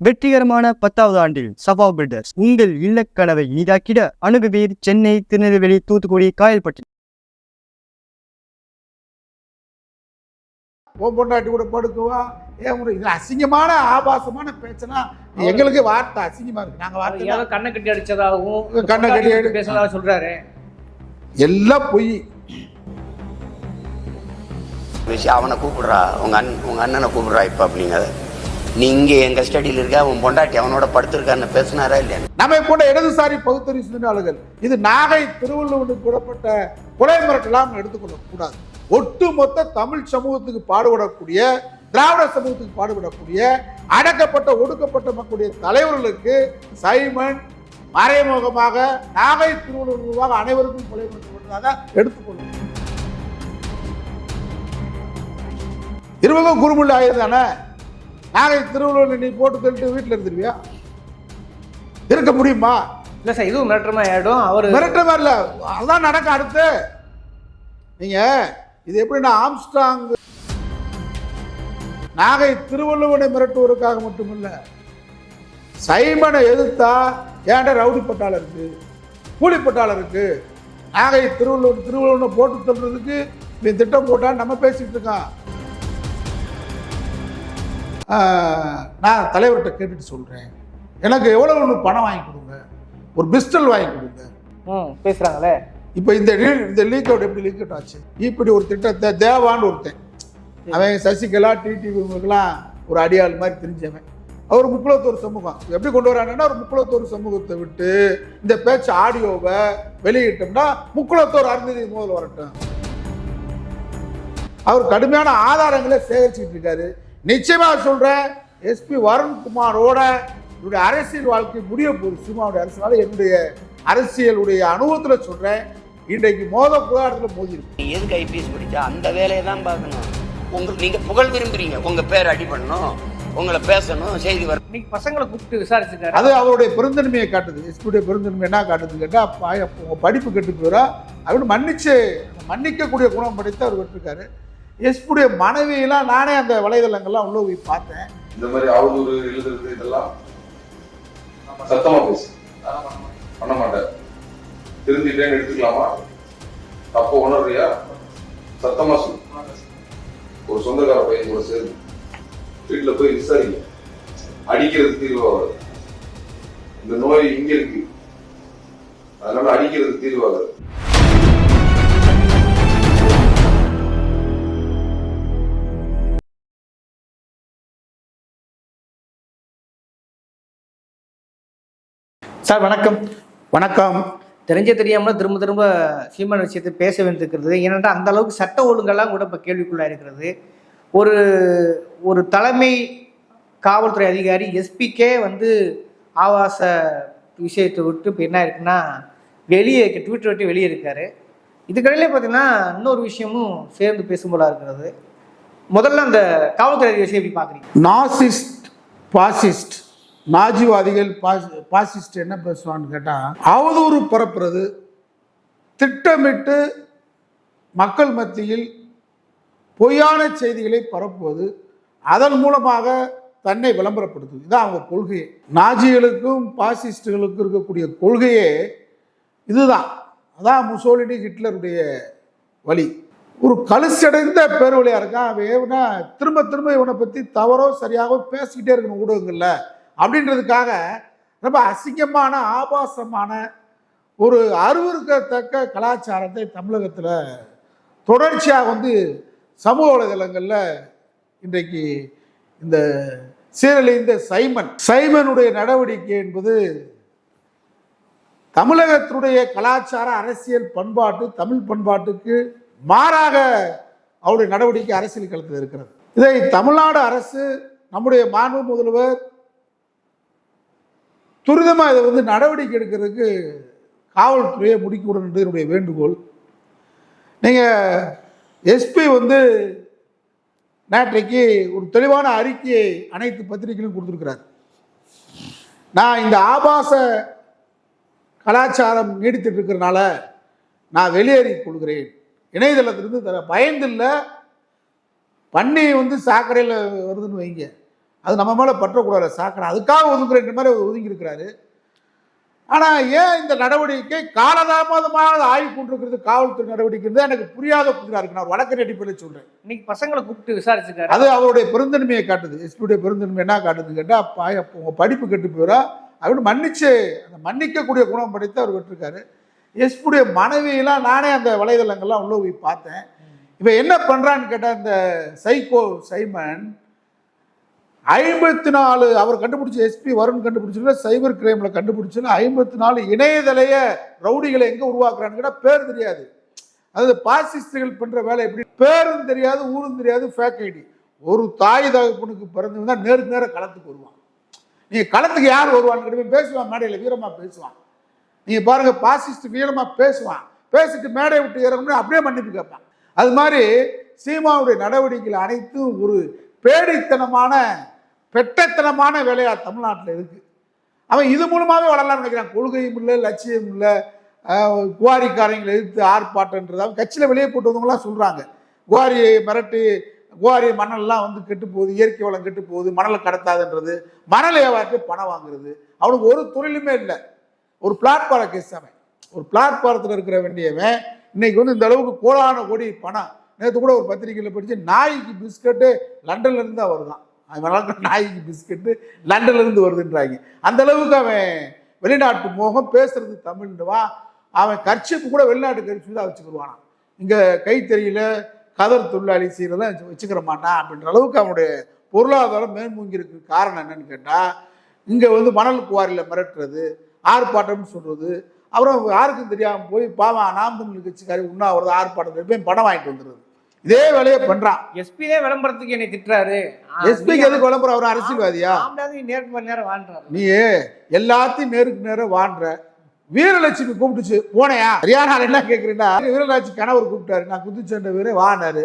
வெற்றிகரமான பத்தாவது ஆண்டில் சபா பில்டர்ஸ் உங்கள் இல்லக்கனவை இனிதாக்கிட அணுகுவீர் சென்னை திருநெல்வேலி தூத்துக்குடி காயல்பட்டி. உன் பொண்டாட்டி கூட படுக்குவா? ஏன் ஒரு இது அசிங்கமான ஆபாசமான பேச்சுனா எங்களுக்கு வார்த்தை அசிங்கமா இருக்கு. நாங்க வார்த்தை கண்ணை கட்டி அடிச்சதாகவும் கண்ணை கட்டி அடி- பேசுறதா சொல்றாரு. எல்லாம் பொய். அவனை கூப்பிடுறா. உங்க அண்ணன் உங்க அண்ணனை கூப்பிடுறா இப்ப அப்படிங்க நீ இங்க எங்க ஸ்டடியில் இருக்க? அவன் பொண்டாட்டி அவனோட படுத்திருக்கான்னு பேசினாரா இல்லையா? நம்ம கூட இடதுசாரி பகுத்தறி சிந்தனையாளர்கள் இது நாகை திருவள்ளுவனுக்கு கூடப்பட்ட கொலை மிரட்டலாம் எடுத்துக்கொள்ள கூடாது ஒட்டுமொத்த தமிழ் சமூகத்துக்கு பாடுபடக்கூடிய திராவிட சமூகத்துக்கு பாடுபடக்கூடிய அடக்கப்பட்ட ஒடுக்கப்பட்ட மக்களுடைய தலைவர்களுக்கு சைமன் மறைமுகமாக நாகை திருவள்ளுவர் அனைவருக்கும் கொலை மிரட்டப்பட்டதாக எடுத்துக்கொள்ளும் இருபதும் குறுமுள்ள தானே தானே நாகை திருவள்ளுவர் நீ போட்டு தள்ளிட்டு வீட்டில் இருந்துருவியா? இருக்க முடியுமா? இல்ல சார் இதுவும் மிரட்டமா ஆயிடும். அவரு மிரட்ட மாதிரில அதான் நடக்கும் அடுத்து. நீங்க இது எப்படின்னா ஆம்ஸ்டாங் நாகை திருவள்ளுவனை மிரட்டுவதற்காக மட்டுமில்ல சைமனை எதிர்த்தா ஏன்டா ரவுடி பட்டாளம் இருக்கு? கூலி பட்டாளம் இருக்கு? நாகை திருவள்ளுவர் திருவள்ளுவனை போட்டு தள்ளுறதுக்கு இவன் திட்டம் போட்டான்னு நம்ம பேசிட்டு இருக்கான் நான் தலைவர்கிட்ட கேட்டுட்டு சொல்றேன். எனக்கு எவ்வளவு ஒன்று பணம் வாங்கி கொடுங்க. ஒரு பிஸ்டல் வாங்கி கொடுங்க. ம், பேசுறாங்களே. இப்போ இந்த இந்த லீக் அவுட் எப்படி லீக் அவுட் ஆச்சு? இப்படி ஒரு திட்டத்தை தேவான்னு ஒருத்தன். அவன் சசிகலா டிடிவி இவங்களுக்கெல்லாம் ஒரு அடியாள் மாதிரி தெரிஞ்சவன். அவர் முக்குளத்தூர் சமூகம். எப்படி கொண்டு வராங்கன்னா ஒரு முக்குளத்தூர் சமூகத்தை விட்டு இந்த பேச்சு ஆடியோவை வெளியிட்டோம்னா முக்குளத்தூர் அருந்ததி முதல்ல வரட்டும். அவர் கடுமையான ஆதாரங்களை சேகரிச்சுட்டு இருக்காரு. நிச்சயமா சொல்றேன். எஸ்பி வருண்குமாரோட என்னுடைய அரசியல் வாழ்க்கை முடிய போகுது. சினிமாவுடைய அரசியலால என்னுடைய அரசியலுடைய அனுபவத்துல சொல்றேன். இன்றைக்கு மோத புகாரத்தில் மோதி இருக்கு நீ எதுக்கு ஐபிஎஸ் படிச்சா? அந்த வேலையை தான் பார்க்கணும். உங்களுக்கு நீங்க புகழ் விரும்புறீங்க. உங்க பேர் அடி பண்ணணும். உங்களை பேசணும். செய்தி வர இன்னைக்கு பசங்களை கூப்பிட்டு விசாரிச்சிருக்காரு. அது அவருடைய பெருந்தன்மையை காட்டுது. எஸ்பியுடைய பெருந்தன்மை என்ன காட்டுதுன்னு கேட்டால் அப்பா உங்க படிப்பு கெட்டு போயிடா அப்படின்னு மன்னிச்சு மன்னிக்கக்கூடிய குணம் படைத்து அவர் விட்டுருக்காரு. எஸ்புடைய மனைவியெல்லாம் நானே அந்த வலைதளங்கள்லாம் உள்ள போய் பார்த்தேன். இந்த மாதிரி அவதூறு எழுதுறது இதெல்லாம் சத்தமா பேசு. பண்ண மாட்டேன் திருந்திட்டேன்னு எடுத்துக்கலாமா? தப்ப உணர்றியா? சத்தமா சொல்லு. ஒரு சொந்தக்கார பையன் கூட சேர்ந்து வீட்டுல போய் விசாரிங்க. அடிக்கிறது தீர்வாகாது இந்த நோய் இங்க இருக்கு. அதனால அடிக்கிறது தீர்வாகாது சார் வணக்கம். வணக்கம். தெரிஞ்ச தெரியாமல திரும்ப திரும்ப சீமான விஷயத்தை பேச வேண்டியிருக்கிறது. ஏனென்றால் அந்த அளவுக்கு சட்ட ஒழுங்கெல்லாம் கூட இப்போ கேள்விக்குள்ளா இருக்கிறது. ஒரு ஒரு தலைமை காவல்துறை அதிகாரி எஸ்பிக்கே வந்து ஆபாச விஷயத்தை விட்டு இப்போ என்ன இருக்குன்னா வெளியே ட்விட்டர் விட்டு வெளியே இருக்காரு. இதுக்கடையிலே பார்த்தீங்கன்னா இன்னொரு விஷயமும் சேர்ந்து பேசும் போல இருக்கிறது. முதல்ல அந்த காவல்துறை விஷயம் எப்படி பார்க்குறீங்க நாசிஸ்ட் பாசிஸ்ட். நாஜிவாதிகள் பாசி பாசிஸ்ட் என்ன பேசுவான்னு கேட்டால் அவதூறு பரப்புறது திட்டமிட்டு மக்கள் மத்தியில் பொய்யான செய்திகளை பரப்புவது அதன் மூலமாக தன்னை விளம்பரப்படுத்துவது. இதுதான் அவங்க கொள்கையே. நாஜிகளுக்கும் பாசிஸ்டுகளுக்கும் இருக்கக்கூடிய கொள்கையே இதுதான். அதான் முசோலினி ஹிட்லருடைய வழி. ஒரு கலுசடைந்த பேர்வழியாக இருக்கான் அவன் ஏன்னா திரும்ப திரும்ப இவனை பற்றி தவறோ சரியாகவோ பேசிக்கிட்டே இருக்கணும் ஊடகங்களில். அப்படின்றதுக்காக ரொம்ப அசிங்கமான ஆபாசமான ஒரு அருவருக்கத்தக்க கலாச்சாரத்தை தமிழகத்தில் தொடர்ச்சியாக வந்து சமூக வலைதளங்களில் இன்றைக்கு இந்த சீரழிந்த சைமன் சைமனுடைய நடவடிக்கை என்பது தமிழகத்தினுடைய கலாச்சார அரசியல் பண்பாட்டு தமிழ் பண்பாட்டுக்கு மாறாக அவருடைய நடவடிக்கை அரசியல் களத்தில் இருக்கிறது. இதை தமிழ்நாடு அரசு நம்முடைய மாண்பு முதல்வர் துரிதமாக இதை வந்து நடவடிக்கை எடுக்கிறதுக்கு காவல்துறையை முடிக்க என்னுடைய வேண்டுகோள். நீங்கள் எஸ்பி வந்து நேற்றைக்கு ஒரு தெளிவான அறிக்கையை அனைத்து பத்திரிகைகளும் கொடுத்துருக்கிறார். நான் இந்த ஆபாச கலாச்சாரம் நீடித்துட்டு இருக்கிறனால நான் வெளியேறி கொள்கிறேன். இணையதளத்திலிருந்து தர பயந்தில்லை பண்ணி வந்து சாக்கடையில் வருதுன்னு வைங்க. அது நம்ம மேலே பற்றக்கூடாது. சாக்கடை. அதுக்காக ஒதுக்குறேன்ற மாதிரி அவர் ஒதுங்கி இருக்கிறாரு ஆனால் ஏன் இந்த நடவடிக்கை காலதாமதமாக ஆய்வு கொண்டிருக்கிறது காவல்துறை நடவடிக்கை எனக்கு புரியாத புதிராக இருக்கு. நான் வழக்கறிஞர் அடிப்படையில் சொல்கிறேன் இன்னைக்கு பசங்களை கூப்பிட்டு விசாரிச்சிருக்காரு அது அவருடைய பெருந்தன்மையை காட்டுது. எஸ்பியுடைய பெருந்தன்மை என்ன காட்டுதுன்னு கேட்டால் அப்பா உங்கள் படிப்பு கெட்டு போயிடா அப்படின்னு மன்னிச்சு அந்த மன்னிக்கக்கூடிய குணம் படைத்து அவர் விட்டுருக்காரு. எஸ்பியுடைய மனைவியெல்லாம் நானே அந்த வலைதளங்கள்லாம் உள்ள போய் பார்த்தேன். இவன் என்ன பண்ணுறான்னு கேட்டால் இந்த சைக்கோ சைமன் ஐம்பத்தி நாலு அவர் கண்டுபிடிச்ச எஸ்பி வருண் கண்டுபிடிச்சதுல சைபர் கிரைமில் கண்டுபிடிச்சதுல ஐம்பத்தி நாலு இணையதளைய ரவுடிகளை எங்கே உருவாக்குறான்னு பேர் தெரியாது. அதாவது பாசிஸ்டுகள் பண்ணுற வேலை எப்படி? பேரும் தெரியாது ஊரும் தெரியாது ஃபேக் ஐடி ஒரு தாய் தகப்பனுக்கு பிறந்து தான் நேருக்கு நேரம் களத்துக்கு வருவான். நீங்கள் களத்துக்கு யார் வருவான்னு கேட்டு பேசுவான் மேடையில் வீரமாக பேசுவான். நீங்கள் பாருங்க பாசிஸ்ட் வீரமாக பேசுவான். பேசிட்டு மேடையை விட்டு இறங்கணும் அப்படியே மன்னிப்பு கேட்பான். அது மாதிரி சீமாவுடைய நடவடிக்கைகள் அனைத்தும் ஒரு பேடித்தனமான பெட்டத்தனமான வேலையா தமிழ்நாட்டில் இருக்கு. அவன் இது மூலமாகவே வளரலாம்னு நினைக்கிறான். கொள்கையும் இல்லை லட்சியம் இல்லை. குவாரிக்காரங்களை எதிர்த்து ஆர்ப்பாட்டன்றது அவங்க கட்சியில் வெளியே போட்டு வந்தவங்களாம் சொல்கிறாங்க குவாரியை மிரட்டி குவாரி மணல்லாம் வந்து கெட்டு போகுது இயற்கை வளம் கெட்டு போகுது மணலை கடத்தாதுன்றது. மணல் ஏவாட்டு பணம் வாங்குறது. அவனுக்கு ஒரு தொழிலுமே இல்லை. ஒரு பிளாட்பார கேஸ் அவன். ஒரு பிளாட்பாரத்தில் இருக்கிற வேண்டியவன் இன்னைக்கு வந்து இந்த அளவுக்கு கோடான கோடி பணம். நேற்று கூட ஒரு பத்திரிகையில் படித்து நாய்க்கு பிஸ்கட்டு லண்டன்லேருந்து அவர் தான் வருதான் அவன் நாய்க்கு பிஸ்கட்டு லண்டன்லேருந்து வருதுன்றாங்க. அந்த அளவுக்கு அவன் வெளிநாட்டு மோகம் பேசுறது தமிழ்னுவா அவன் கர்ச்சிப்பு கூட வெளிநாட்டு கர்ச்சி தான் வச்சுக்கிடுவானான் இங்கே கைத்தறியில் கதர் தொழிலாளி செய்கிறதெல்லாம் வச்சுக்கிற மாட்டான் அப்படின்ற அளவுக்கு அவனுடைய பொருளாதாரம் மேல்மூங்கி காரணம் என்னன்னு கேட்டால் இங்கே வந்து மணல் குவாரியில் மிரட்டுறது ஆர்ப்பாட்டம்னு சொல்கிறது அப்புறம் யாருக்கும் தெரியாமல் போய் பாவம் நாம் தமிழ் கட்சிக்காரி உண்ணாவது ஆர்ப்பாட்டத்தில் போய் படம் வாங்கிட்டு வந்துடுறது. இதே வேலையை பண்ணுறான் எஸ்பி தான் விளம்பரத்துக்கு என்னை திட்டுறாரு. எஸ்பிக்கு எதுக்கு விளம்பரம்? அவர் அரசியல்வாதியா? நேருக்கு நேரம் வாழ்றாரு. நீ எல்லாத்தையும் நேருக்கு நேரம் வாண்டுற வீரலட்சுமி கூப்பிட்டுச்சு போனையா? ஹரியானால என்ன கேட்குறீங்கன்னா வீரலட்சுமி கணவர் கூப்பிட்டாரு. நான் குத்துச்சண்டை வீர வானாரு.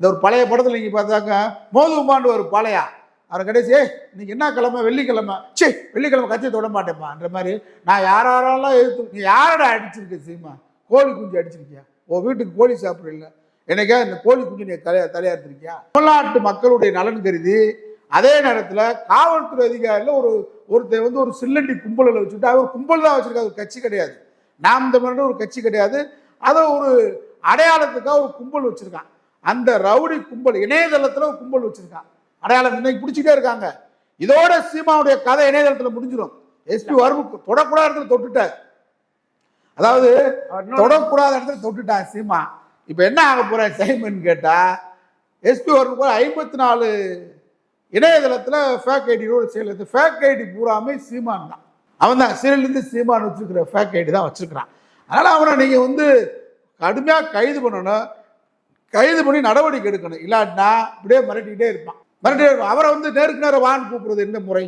இந்த ஒரு பழைய படத்தில் நீங்கள் பார்த்தாக்க மோதுமாண்டு ஒரு பழையா அவர் கடைசி "ஏய், இன்னைக்கு என்ன கிழமை? வெள்ளிக்கிழமை. சே வெள்ளிக்கிழமை கட்சி தொட மாட்டேன்ப்பான்ற மாதிரி நான் யார் யாரெல்லாம் எதிர்த்து நீ யாரடா அடிச்சிருக்க சீமா? கோழி குஞ்சு அடிச்சிருக்கியா? உன் வீட்டுக்கு கோழி சாப்பிடல. எனக்கா இந்த கோழி குஞ்சு நீ தலையா தலையாத்திருக்கியா தமிழ்நாட்டு மக்களுடைய நலன் கருதி அதே நேரத்தில் காவல்துறை அதிகாரியில் ஒரு ஒருத்தர் வந்து ஒரு சில்லண்டி கும்பலில் வச்சுட்டு அவர் கும்பல் தான் வச்சிருக்காரு ஒரு கட்சி கிடையாது. நாம் தமிழர் ஒரு கட்சி கிடையாது. அதை ஒரு அடையாளத்துக்காக ஒரு கும்பல் வச்சிருக்கான். அந்த ரவுடி கும்பல் இணையதளத்தில் ஒரு கும்பல் வச்சிருக்கான். அடையாளம் இன்னைக்கு பிடிச்சிட்டே இருக்காங்க. இதோட சீமாவுடைய கதை இணையதளத்தில் முடிஞ்சிடும் எஸ்பி வரும் தொடக்கூடாத இடத்துல தொட்டுட்டார். அதாவது தொடக்கூடாத இடத்துல தொட்டுட்டான் சீமா. இப்போ என்ன ஆக போகிற சைமன் கேட்டால் எஸ்பி வரும் போது ஐம்பத்தி நாலு இணையதளத்தில் ஃபேக் ஐடியோட செயல் இந்த ஃபேக் ஐடி பூராமே சீமான் தான். அவன் தான் சிறையிலேருந்து சீமான் வச்சுருக்கிற ஃபேக் ஐடி தான் வச்சுருக்கிறான். அதனால் அவனை நீங்கள் வந்து கடுமையாக கைது பண்ணணும். கைது பண்ணி நடவடிக்கை எடுக்கணும். இல்லாட்டினா இப்படியே மிரட்டிக்கிட்டே இருப்பான். மிரட்டிட்டே இருப்பான். அவரை வந்து நேருக்கு நேரம் வான் கூப்பிடுறது என்ன முறை?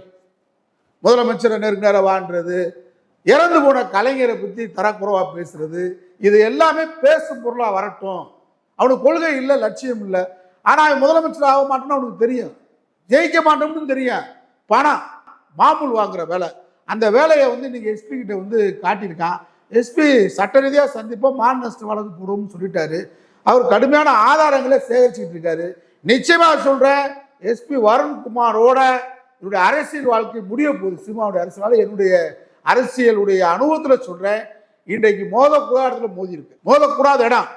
முதலமைச்சரை நேருக்கு நேரம் வான்றது. இறந்து போன கலைஞரை பற்றி தரக்குறைவாக பேசுறது. இது எல்லாமே பேசும் பொருளாக வரட்டும். அவனுக்கு கொள்கை இல்லை லட்சியம் இல்லை. ஆனால் அவன் முதலமைச்சர் ஆக மாட்டேன்னு அவனுக்கு தெரியும். ஜெயிக்க மாட்டோம்னு தெரியும். பணம் மாமூல் வாங்குற வேலை. அந்த வேலையை வந்து இன்னைக்கு எஸ்பி கிட்ட வந்து காட்டியிருக்கான். எஸ்பி சட்ட ரீதியாக சந்திப்போம் மான் நஷ்ட வழக்கு போடுவோம்னு சொல்லிட்டாரு. அவர் கடுமையான ஆதாரங்களை சேகரிச்சுட்டு இருக்காரு. நிச்சயமாக சொல்கிறேன் எஸ்பி வருண்குமாரோட என்னுடைய அரசியல் வாழ்க்கை முடிய போகுது. சினிமாவுடைய அரசியல் என்னுடைய அரசியலுடைய அனுபவத்தில் சொல்கிறேன் இன்றைக்கு மோதக்கூடாத இடத்துல மோதி இருக்கு. மோதக்கூடாத இடம்.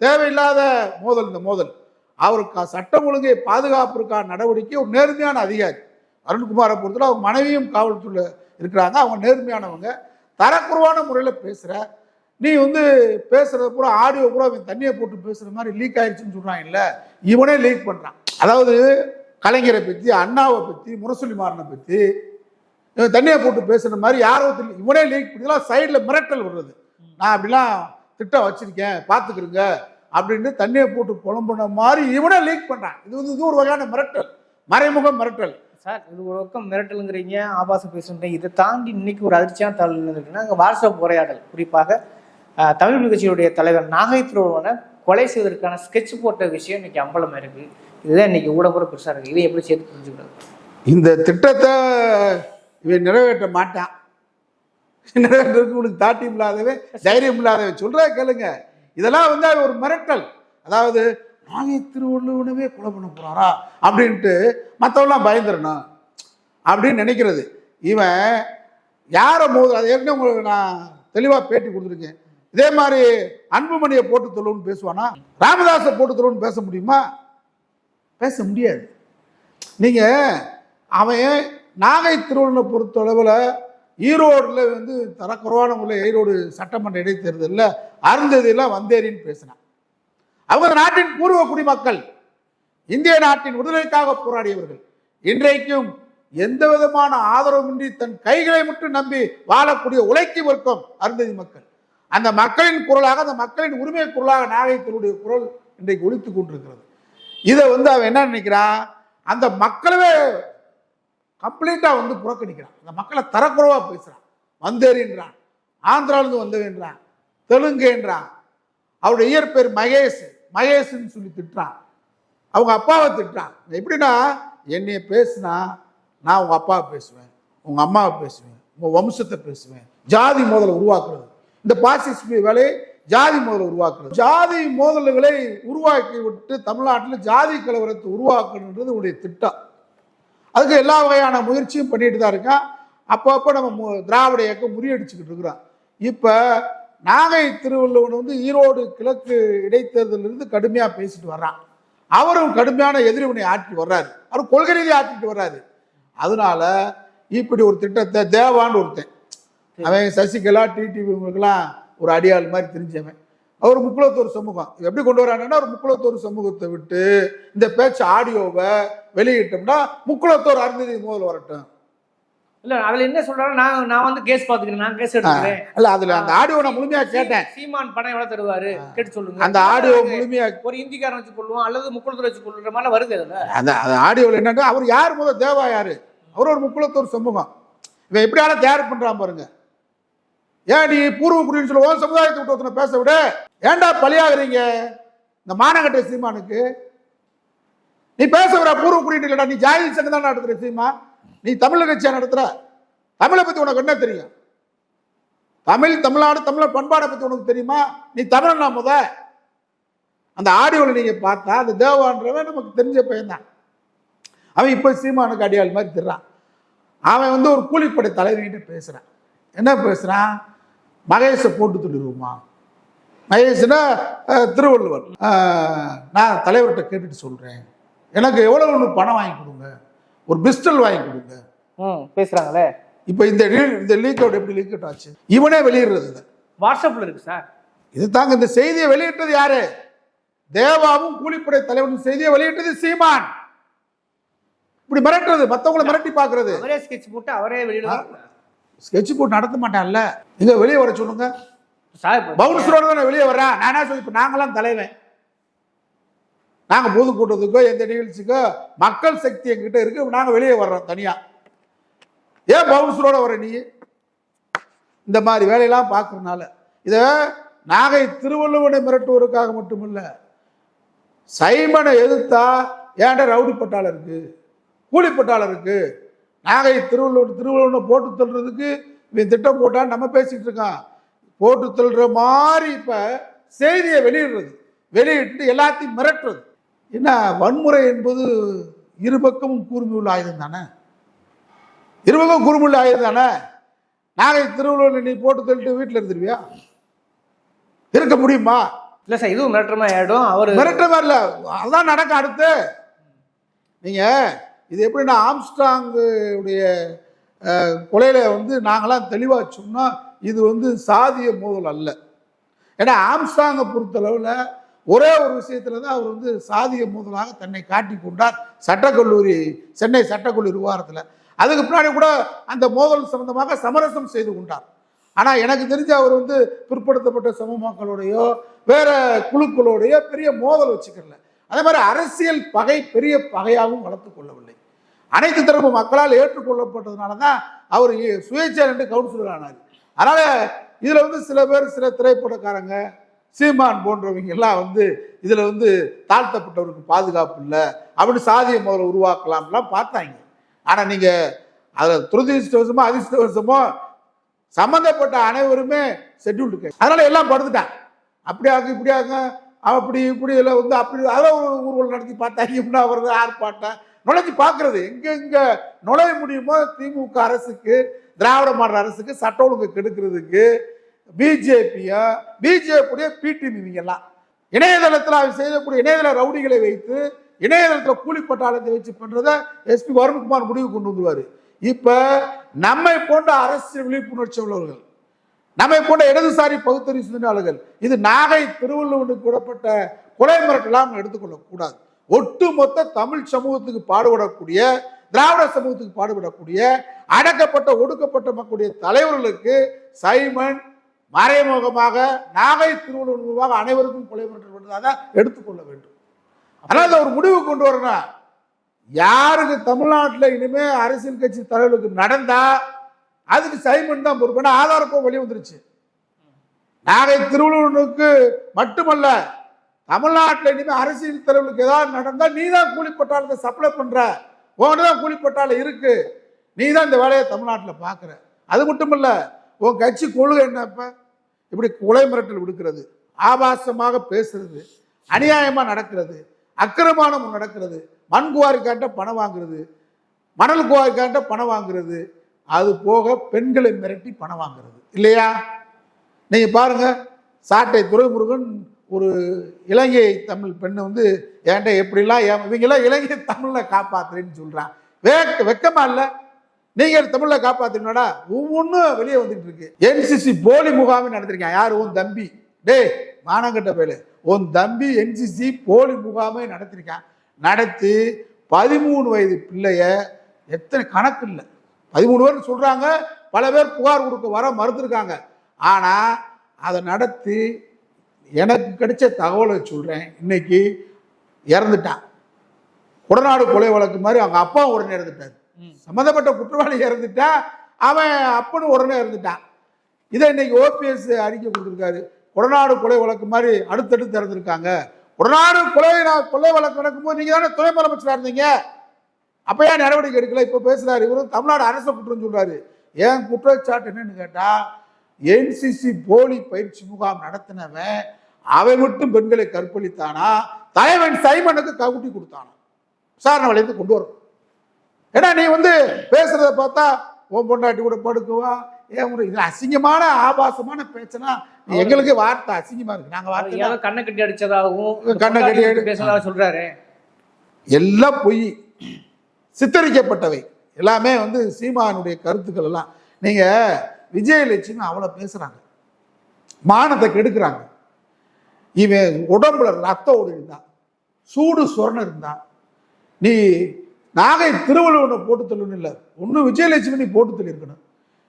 தேவையில்லாத மோதல் இந்த மோதல். அவருக்கு சட்டம் ஒழுங்கை பாதுகாப்பிற்கான நடவடிக்கை ஒரு நேர்மையான அதிகாரி. அருண்குமாரை பொறுத்தவரை அவங்க மனைவியும் காவல்துறையில் இருக்கிறாங்க. அவங்க நேர்மையானவங்க. தரக்குறைவான முறையில் பேசுகிற நீ வந்து பேசுகிறத பூரா ஆடியோ பூரா அவன் தண்ணியை போட்டு பேசுகிற மாதிரி லீக் ஆயிடுச்சுன்னு சொல்கிறான் இல்லை? இவனே லீக் பண்ணுறான் அதாவது கலைஞரை பற்றி அண்ணாவை பற்றி முரசொலி மாறனை பற்றி தண்ணியை போட்டு பேசுகிற மாதிரி யாரோ தெரியல. இவனே லீக் பண்ணிலாம் சைடில் மிரட்டல் வர்றது. நான் அப்படிலாம் திட்டம் வச்சிருக்கேன் பார்த்துக்கிறங்க அப்படின்னு தண்ணியை போட்டு புலம்புன மாதிரி இவனே லீக் பண்ணுறான் இது வந்து இது ஒரு வகையான மிரட்டல். மறைமுக மிரட்டல். சார் இது ஒரு பக்கம் மிரட்டலுங்கிறீங்க ஆபாசம் பேசுன்றீங்க இதை தாண்டி இன்னைக்கு ஒரு அதிர்ச்சியான தகவல் என்னதுன்னா அங்கே வாட்ஸ்அப் உரையாடல் குறிப்பாக தமிழ் கட்சியுடைய தலைவர் நாகை துரோவனை கொலை செய்வதற்கான ஸ்கெட்ச் போட்ட விஷயம் இன்னைக்கு அம்பலம் இருக்கு. இதுதான் இன்னைக்கு ஊடகம் பெருசாக இருக்கு இதை எப்படி சேர்த்து புரிஞ்சுக்கிறது? இந்த திட்டத்தை இவன் நிறைவேற்ற மாட்டான் நிறைவேற்றதுக்கு உனக்கு தாட்டியம் இல்லாதவன் தைரியம் இல்லாதவன் சொல்றா கேளுங்க. இதெல்லாம் வந்து ஒரு மிரட்டல். அதாவது நாகை திருவள்ளுவனவே கொலை பண்ண போகிறாரா அப்படின்ட்டு மற்றவெல்லாம் பயந்துடணும். அப்படின்னு நினைக்கிறது. இவன் யாரை மோது அது ஏற்கனவே உங்களுக்கு நான் தெளிவாக பேட்டி கொடுத்துருக்கேன். இதே மாதிரி அன்புமணியை போட்டு தொழுன்னு பேசுவானா? ராமதாஸை போட்டு தொழுன்னு பேச முடியுமா? பேச முடியாது. நீங்கள் அவன் நாகை திருவள்ளனை பொறுத்தளவில் ஈரோடில் வந்து தரக்குறைவான உள்ள ஈரோடு சட்டமன்ற இடைத்தேர்தலில் அருந்ததியில் வந்தேரின்னு பேசினான் அவங்க நாட்டின் பூர்வ குடிமக்கள் இந்திய நாட்டின் விடுதலைக்காக போராடியவர்கள். இன்றைக்கும் எந்த விதமான ஆதரவுமின்றி தன் கைகளை மட்டும் நம்பி வாழக்கூடிய உழைக்கி வர்க்கம் அருந்ததி மக்கள். அந்த மக்களின் குரலாக அந்த மக்களின் உரிமை குரலாக நாகரிகத்தினுடைய குரல் இன்றைக்கு ஒழித்து கொண்டிருக்கிறது. இதை வந்து அவன் என்ன நினைக்கிறான்? அந்த மக்களவே கம்ப்ளீட்டாக வந்து புறக்கணிக்கிறான். இந்த மக்களை தரக்குறைவாக பேசுகிறான் வந்தேறின்றான் ஆந்திராலேருந்து வந்தவேன்றான் தெலுங்குன்றான். அவருடைய இயற்பெயர் மகேஷ். மகேஷ்ன்னு சொல்லி திட்டுறான். அவங்க அப்பாவை திட்டுறான். எப்படின்னா என்னைய பேசுனா நான் உங்கள் அப்பாவை பேசுவேன் உங்கள் அம்மாவை பேசுவேன் உங்கள் வம்சத்தை பேசுவேன். ஜாதி மோதலை உருவாக்குறது. இந்த பாசிஸ்ட் வேலையை ஜாதி மோதலை உருவாக்குறது. ஜாதி மோதல்களை உருவாக்கி விட்டு தமிழ்நாட்டில் ஜாதி கலவரத்தை உருவாக்கணுன்றது உடைய திட்டம். அதுக்கு எல்லா வகையான முயற்சியும் பண்ணிட்டு தான் இருக்கான் அப்பப்போ நம்ம மு- திராவிட இயக்கம் முறியடிச்சுக்கிட்டு இருக்கிறோம் இப்போ நாகை திருவள்ளுவன் வந்து ஈரோடு கிழக்கு இடைத்தேர்தலிருந்து கடுமையாக பேசிட்டு வர்றான். அவரும் கடுமையான எதிர்வினை ஆற்றி வர்றாரு. அவர் கொள்கை ரீதியாக ஆற்றிட்டு வர்றாரு. அதனால இப்படி ஒரு திட்டத்தை தேவான்னு ஒருத்தன். அவன் சசிகலா டிடிவி இவங்களுக்கெல்லாம் ஒரு அடியாள் மாதிரி தெரிஞ்சவன். அவர் முக்குளத்தூர் சமூகம். எப்படி கொண்டு வராங்கன்னா ஒரு முக்குளத்தூர் சமூகத்தை விட்டு இந்த பேச்சு ஆடியோவை வெளியிட்டோம்னா முக்குளத்தூர் அருந்ததி முதல் வரட்டும். இல்ல அதுல என்ன சொல்றாரு நான் நான் வந்து கேஸ் பாத்துக்கிறேன் நான் கேஸ் எடுத்துக்கிறேன். இல்ல அதுல அந்த ஆடியோ நான் முழுமையா கேட்டேன். சீமான் படம் எவ்வளவு தருவாரு? கேட்டு சொல்லுங்க. அந்த ஆடியோ முழுமையா ஒரு இந்திக்காரன் வச்சு கொள்ளுவோம் அல்லது முக்குளத்தூர் வச்சு கொள்ளுற மாதிரி வருது அதுல. அந்த அந்த ஆடியோவில் என்னன்னா அவர் யார் முதல் தேவா யாரு? அவர் ஒரு முக்குளத்தூர் சமூகம். இவன் எப்படியால தயார் பண்றான் பாருங்க. ஏன் நீ பூர்வ குடின்னு சொல்லி உன் சமுதாயத்தை விட்டு ஒருத்தனை பேச விட? ஏன்டா பலியாகிறீங்க இந்த மானகட்ட சீமானுக்கு. நீ பேச வர பூர்வ குடின்னு இல்லடா நீ ஜாதி சங்கம் தான் நடத்துற சீமா. நீ தமிழ் கட்சியா நடத்துற? தமிழை பற்றி உனக்கு என்ன தெரியும்? தமிழ் தமிழ்நாடு தமிழர் பண்பாடை பற்றி உனக்கு தெரியுமா? நீ தமிழனா முத. அந்த ஆடியோவில் நீங்கள் பார்த்தா அந்த தேவான்றவன் நமக்கு தெரிஞ்ச பையன்தான். அவன் இப்போ சீமானுக்கு அடியாள் மாதிரி திடுறான் அவன் வந்து ஒரு கூலிப்படை தலைவர்கிட்ட பேசுகிறான் என்ன பேசுகிறான் மகேஷை போட்டு துடிடுவோமா மகேஷ்னா திருவள்ளுவர். நான் தலைவர்கிட்ட கேட்டுட்டு சொல்றேன். எனக்கு எவ்வளவு பணம் வாங்கி கொடுங்க. ஒரு பிஸ்டல் வாங்கி கொடுங்க. ம் பேசுறாங்களே? இப்போ இந்த இந்த லீக் அவுட் எப்படி லீக் அவுட் ஆச்சு? இவனே வெளியிடுறது இதை. வாட்ஸ்அப்ல இருக்கு சார். இது தாங்க இந்த செய்தியை வெளியிட்டது யாரு? தேவாவும் கூலிப்படை தலைவரின் செய்தியை வெளியிட்டது சீமான். இப்படி மிரட்டுறது மத்தவங்கள மிரட்டி பார்க்கிறது. அவரே ஸ்கெட்ச் போட்டு அவரே வெளியிடுவாங்க ஸ்கெட்ச் போட்டு நடத்த மாட்டான்ல. இங்க வெளியே வர சொல்லுங்க. பவுன்சரோட தானே வெளியே வர்றேன் நான் சொல்லி இப்போ நாங்களாம் தலைவன். நாங்க பொதுக்கூட்டத்துக்கோ எந்த நிகழ்ச்சிக்கோ மக்கள் சக்தி எங்கிட்ட இருக்கு நாங்க வெளியே வர்றோம் தனியா. ஏன் பவுன்சரோட வர நீ? இந்த மாதிரி வேலையெல்லாம் பார்க்கறதுனால இதை நாகை திருவள்ளுவனை மிரட்டுவதற்காக மட்டுமில்ல சைமனை எதிர்த்தா ஏன்டா ரவுடி பட்டாளம் இருக்கு? கூலி பட்டாளம் இருக்கு? நாகை திருவள்ளுவர் திருவள்ளுவனை போட்டு தள்ளுறதுக்கு இவன் திட்டம் போட்டான்னு நம்ம பேசிட்டு இருக்கான். போட்டு தள்ளுற மாதிரி இப்ப செய்தியை வெளியிடுறது. வெளியிட்டு எல்லாத்தையும் மிரட்டுறது. என்ன வன்முறை என்பது இருபக்கமும் கூர்மை உள்ள ஆயுதம் தானே? இருபக்கம் கூர்மை உள்ள ஆயுதம் தானே? நாகை திருவள்ளுவர் நீ போட்டு தள்ளிட்டு வீட்டில் இருந்துருவியா? இருக்க முடியுமா? இல்ல சார் இதுவும் மிரட்டமா ஆயிடும். அவரு மிரட்டுற மாதிரி இல்ல. அதான் நடக்கும் அடுத்து. நீங்க இது எப்படின்னா ஆம்ஸ்டாங்குடைய கொலையில் கொலையில வந்து நாங்களாம் தெளிவாக சொன்னோம் இது வந்து சாதிய மோதல் அல்ல. ஏன்னா ஆம்ஸ்டாங்கை பொறுத்தளவில் ஒரே ஒரு விஷயத்துல தான் அவர் வந்து சாதிய மோதலாக தன்னை காட்டி கொண்டார். சட்டக்கல்லூரி சென்னை சட்டக்கல்லூரி விவகாரத்தில். அதுக்கு பின்னாடி கூட அந்த மோதல் சம்பந்தமாக சமரசம் செய்து கொண்டார். ஆனால் எனக்கு தெரிஞ்சு அவர் வந்து பிற்படுத்தப்பட்ட சமூக மக்களோடையோ வேற குழுக்களோடையோ பெரிய மோதல் வச்சுக்கல. அதே மாதிரி அரசியல் பகை பெரிய பகையாகவும் வளர்த்து கொள்ளவில்லை. அனைத்து தரப்பு மக்களால் ஏற்றுக்கொள்ளப்பட்டதுனால தான் அவர் சுயேட்சை என்று கவுன்சிலர் ஆனார். அதனால் இதில் வந்து சில பேர் சில திரைப்படக்காரங்க சீமான் போன்றவங்க எல்லாம் வந்து இதில் வந்து தாழ்த்தப்பட்டவருக்கு பாதுகாப்பு இல்லை அப்படி சாதியை முதல்ல உருவாக்கலாம்லாம் பார்த்தாங்க. ஆனால் நீங்கள் அதில் துரதிருஷ்டவசமோ அதிர்ஷ்டவசமோ சம்மந்தப்பட்ட அனைவருமே ஷெட்யூல்டு கேஸ் அதனால் எல்லாம் படுத்துட்டான் அப்படியாக்கு இப்படியாங்க அப்படி இப்படி எல்லாம் வந்து அப்படி அதெல்லாம் ஊர்வலம் நடத்தி பார்த்தாங்க. இப்படின்னா வருது ஆர்ப்பாட்டம் நுழைஞ்சு பார்க்கறது. எங்கெங்க நுழைய முடியுமோ திமுக அரசுக்கு திராவிட மாடல் அரசுக்கு சட்ட ஒழுங்கு கெடுக்கிறதுக்கு பிஜேபியும் பிஜேபியுடைய பிடிவி இவங்கெல்லாம் இணையதளத்தில் அவர் செய்யக்கூடிய இணையதள ரவுடிகளை வைத்து இணையதளத்தில் கூலி பட்டாளத்தை வச்சு பண்ணுறதை எஸ்பி வருண்குமார் முடிவு கொண்டு வந்துவார் இப்போ நம்மை போன்ற அரசியல் விழிப்புணர்ச்சி உள்ளவர்கள் நம்மை போன்ற இடதுசாரி பகுத்தறிவு சிந்தனையாளர்கள் இது நாகை திருவள்ளுவனுக்கு கூடப்பட்ட கொலை மிரட்டலாம் எடுத்துக்கொள்ளக்கூடாது. ஒட்டுமொத்த தமிழ் சமூகத்துக்கு பாடுபடக்கூடிய திராவிட சமூகத்துக்கு பாடுபடக்கூடிய அடக்கப்பட்ட ஒடுக்கப்பட்ட மக்களுடைய தலைவர்களுக்கு சைமன் மறைமுகமாக நாகை திருவள்ளுவர் மூலமாக அனைவருக்கும் கொலை மிரட்டல் பண்ணுறதாக எடுத்துக்கொள்ள வேண்டும். ஆனால் ஒரு முடிவு கொண்டு வரணும் யாருக்கு தமிழ்நாட்டில் இனிமே அரசியல் கட்சி தலைவர்களுக்கு நடந்தா அதுக்கு சைமன் தான் பொறுப்பு. ஆதாரப்போ வெளியே வந்துருச்சு. நாகை திருவள்ளுவனுக்கு மட்டுமல்ல தமிழ்நாட்டில் இனிமேல் அரசியல் தலைவர்களுக்கு ஏதாவது நடந்தால் நீ தான் கூலிப்பட்டாளத்தை சப்ளை பண்ணுற உங்கள்கிட்ட தான் கூலிப்பட்டாளம் இருக்குது நீ தான் இந்த வேலையை தமிழ்நாட்டில் பார்க்குற. அது மட்டும் இல்லை உன் கட்சி கொள்கை என்னப்ப இப்படி கொலை மிரட்டல் விடுக்கிறது ஆபாசமாக பேசுறது அநியாயமாக நடக்கிறது அக்கிரமானம் நடக்கிறது மண் குவாரிக்காட்ட பணம் வாங்குறது மணல் குவாரிக்காட்ட பணம் வாங்குறது அது போக பெண்களை மிரட்டி பணம் வாங்குறது. இல்லையா? நீங்கள் பாருங்க சாட்டை துறைமுருகன் ஒரு இலங்கை தமிழ் பெண்ணை வந்து என்கிட்ட எப்படிலாம் ஏ இவங்கெல்லாம் இலங்கை தமிழில் காப்பாத்துறேன்னு சொல்கிறான் வே வெக்கமா இல்லை. நீங்கள் தமிழில் காப்பாத்தினடா ஒவ்வொன்றும் வெளியே வந்துட்டு இருக்கு. என்சிசி போலி முகாமை நடத்திருக்கேன். யார்? உன் தம்பி. டேய் மானங்கட்ட பேரு உன் தம்பி என்சிசி போலி முகாமே நடத்திருக்கான். நடத்தி பதிமூணு வயது பிள்ளைய எத்தனை கணக்கு இல்லை. பதிமூணு பேர் சொல்கிறாங்க பல பேர் புகார் கொடுக்க வர மறுத்துருக்காங்க. ஆனால் அதை நடத்தி எனக்கு கிடைச்ச தகவலை சொல்றேன். இன்னைக்கு இறந்துட்டான். கொடநாடு கொலை வழக்கு மாதிரி அவங்க அப்பா உடனே இறந்துட்டார். சம்மந்தப்பட்ட குற்றவாளி இறந்துட்டா அவன் அப்பனும் உடனே இறந்துட்டான். இதை இன்னைக்கு ஓபிஎஸ் அறிக்கை கொடுத்துருக்காரு. கொடநாடு கொலை வழக்கு மாதிரி அடுத்தடுத்து இறந்துருக்காங்க. கொடநாடு கொலை கொலை வழக்கு நடக்கும்போது நீங்க தானே துணை முதலமைச்சரா இருந்தீங்க? அப்ப ஏன் நடவடிக்கை எடுக்கல? இப்ப பேசுறாரு இவரும் தமிழ்நாடு அரசு குற்றம் சொல்றாரு. ஏன் குற்றச்சாட்டு என்னன்னு கேட்டா என்சிசி போலி பயிற்சி முகாம் நடத்தினவன் அவன் மட்டும் பெண்களை கற்பழித்தானா? தலைவன் சைமனுக்கு கவுட்டி கொடுத்தானா? விசாரணை வளையத்து கொண்டு வரும் ஏன்னா நீ வந்து பேசுறத பார்த்தா உன் பொண்டாட்டி கூட படுக்குவா ஏன் இது அசிங்கமான ஆபாசமான பேச்சுனா எங்களுக்கு வார்த்தை அசிங்கமா இருக்கு. நாங்க வார்த்தை கண்ணை கட்டி அடிச்சதாகவும் கண்ணை கட்டி அடி- பேசுறதா சொல்றாரு. எல்லாம் பொய். சித்தரிக்கப்பட்டவை. எல்லாமே வந்து சீமானுடைய கருத்துக்கள் எல்லாம். நீங்க விஜயலட்சுமி அவ்வளவு பேசுறாங்க. மானத்தை கெடுக்கிறாங்க. இவன் உடம்புல ரத்த ஓடு இருந்தான் சூடு சொரணம் இருந்தான் நீ நாகை திருவள்ளுவனை போட்டு தள்ளணும் இல்லை ஒன்று விஜயலட்சுமி நீ போட்டு தள்ளியிருக்கணும்.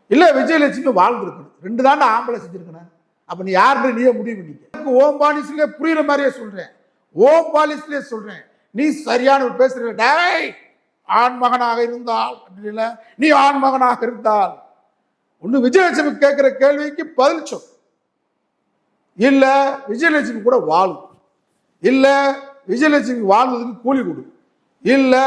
இல்லை விஜயலட்சுமி வாழ்ந்துருக்கணும். ரெண்டு தாண்ட ஆம்பளை செஞ்சுருக்கணும். அப்போ நீ யாருன்னு நீயே முடிவு பண்ணிக்க? ஓம் பாலிஸ்லேயே புரியுற மாதிரியே சொல்கிறேன் ஓம் பாலிஸ்லேயே சொல்கிறேன் நீ சரியான பேசுகிற டேய் ஆண் மகனாக இருந்தால் அப்படி இல்லை நீ ஆண் மகனாக இருந்தால். ஒன்று விஜயலட்சுமி கேட்குற கேள்விக்கு பதில் சொல். இல்லை விஜயலட்சுமி கூட வாழும். இல்லை விஜயலட்சுமி வாழ்ந்ததுக்கு கூலி கொடு. இல்லை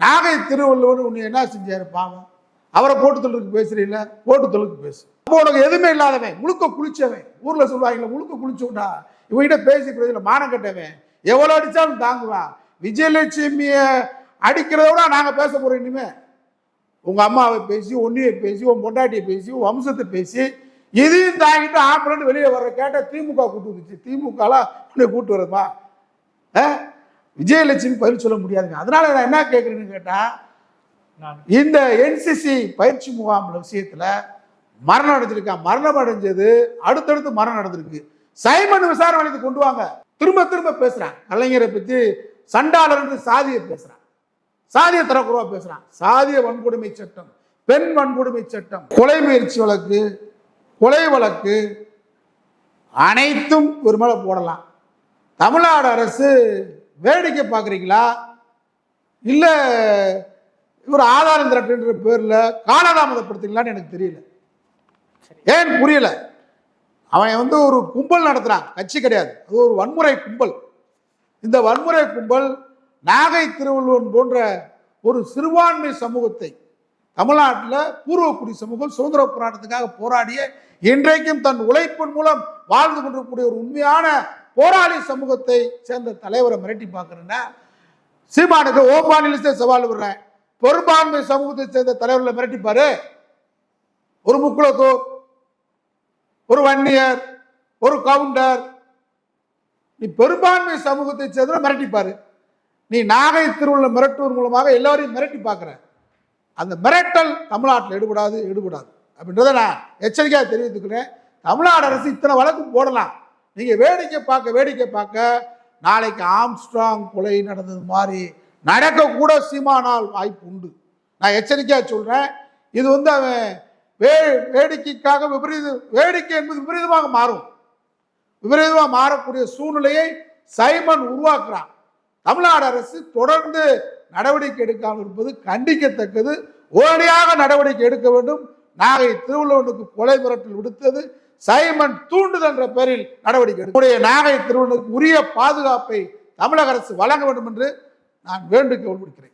நாகை திருவள்ளுவர் உன்னை என்ன செஞ்சாரு பாவம்? அவரை போட்டு தொழிலுக்கு பேசுறீல்ல போட்டு தொழிலுக்கு பேசு. அப்போ உனக்கு எதுவுமே இல்லாதவன் முழுக்க குளிச்சவன். ஊர்ல சொல்லுவாங்களே முழுக்க குளிச்சுடா இவங்கிட்ட பேசி பிரச்சனை மானம் கட்டவன். எவ்வளோ அடிச்சாலும் தாங்குவான். விஜயலட்சுமியை அடிக்கிறத விட நாங்க பேச போகிறோம் இனிமே. உங்கள் அம்மாவை பேசி ஒன்னியை பேசி உன் பொண்டாட்டியை பேசி உன் வம்சத்தை பேசி இதையும் தாங்கிட்டு ஆம்பளை வெளியே வர்ற கேட்ட திமுக கூட்டு வந்துச்சு திமுகலாம் உன்னை கூட்டு வருமா ஆ? விஜயலட்சுமி பதில் சொல்ல முடியாதுங்க. அதனால நான் என்ன கேட்குறேன்னு கேட்டா நான் இந்த என்சிசி பயிற்சி முகாம் விஷயத்துல மரணம் அடைஞ்சிருக்கான். மரணம் அடைஞ்சது அடுத்தடுத்து மரணம் நடந்திருக்கு. சைமன் விசாரணை வளையத்துக்கு கொண்டு வாங்க. திரும்ப திரும்ப பேசுறான். கலைஞரை பத்தி சண்டாளர் சாதியை பேசுறான். சாதிய தரக்குறவா பேசுறான். சாதிய வன்கொடுமை சட்டம் பெண் வன்கொடுமை சட்டம் கொலை முயற்சி வழக்கு கொலை வழக்கு அனைத்தும் ஒரு மேலே போடலாம். தமிழ்நாடு அரசு வேடிக்கை பார்க்குறீங்களா? இல்லை இவர் ஆதாரம் திரட்டுன்ற பேரில் காலதாமதப்படுத்துங்களான்னு எனக்கு தெரியல. ஏன் புரியல? அவன் வந்து ஒரு கும்பல் நடத்துகிறான் கட்சி கிடையாது. அது ஒரு வன்முறை கும்பல். இந்த வன்முறை கும்பல் நாகை திருவள்ளுவன் போன்ற ஒரு சிறுபான்மை சமூகத்தை தமிழ்நாட்டில் பூர்வக்குடி சமூகம் சுதந்திர போராட்டத்துக்காக போராடிய இன்றைக்கும் தன் உழைப்பின் மூலம் வாழ்ந்து கொண்டிருக்கக்கூடிய ஒரு உண்மையான போராளி சமூகத்தை சேர்ந்த தலைவரை மிரட்டி பார்க்குறேன்னா சீமானுக்கு ஓபானிலிஸ்டே சவால் விடுறேன். பெரும்பான்மை சமூகத்தை சேர்ந்த தலைவர்களை மிரட்டிப்பாரு ஒரு முக்குளத்தூர் ஒரு வன்னியர் ஒரு கவுண்டர். நீ பெரும்பான்மை சமூகத்தை சேர்ந்த மிரட்டிப்பாரு நீ நாகை திருவள்ளுவர் மிரட்டுவதன் மூலமாக எல்லாரையும் மிரட்டி பார்க்குற அந்த மிரட்டல் தமிழ்நாட்டில் எடுபடாது எடுபடாது. அப்படின்றத நான் எச்சரிக்கையாக தெரிவித்துக்கிறேன். தமிழ்நாடு அரசு இத்தனை வழக்கு போடலாம். நீங்கள் வேடிக்கை பார்க்க வேடிக்கை பார்க்க நாளைக்கு ஆம்ஸ்ட்ராங் கொலை நடந்தது மாதிரி நடக்கக்கூட சீமானால் வாய்ப்பு உண்டு. நான் எச்சரிக்கையாக சொல்கிறேன் இது வந்து அவன் வே வேடிக்கைக்காக விபரீத வேடிக்கை என்பது விபரீதமாக மாறும். விபரீதமாக மாறக்கூடிய சூழ்நிலையை சைமன் உருவாக்குறான். தமிழ்நாடு அரசு தொடர்ந்து நடவடிக்கை எடுக்காமல் இருப்பது கண்டிக்கத்தக்கது. உடனடியாக நடவடிக்கை எடுக்க வேண்டும். நாகை திருவள்ளுவனுக்கு கொலை மிரட்டல் விடுத்தது சைமன் தூண்டுதல் என்ற பெயரில் நடவடிக்கை எடுக்கும் நம்முடைய நாகை திருவள்ளுவனுக்கு உரிய பாதுகாப்பை தமிழக அரசு வழங்க வேண்டும் என்று நான் வேண்டுகோள் விடுக்கிறேன்.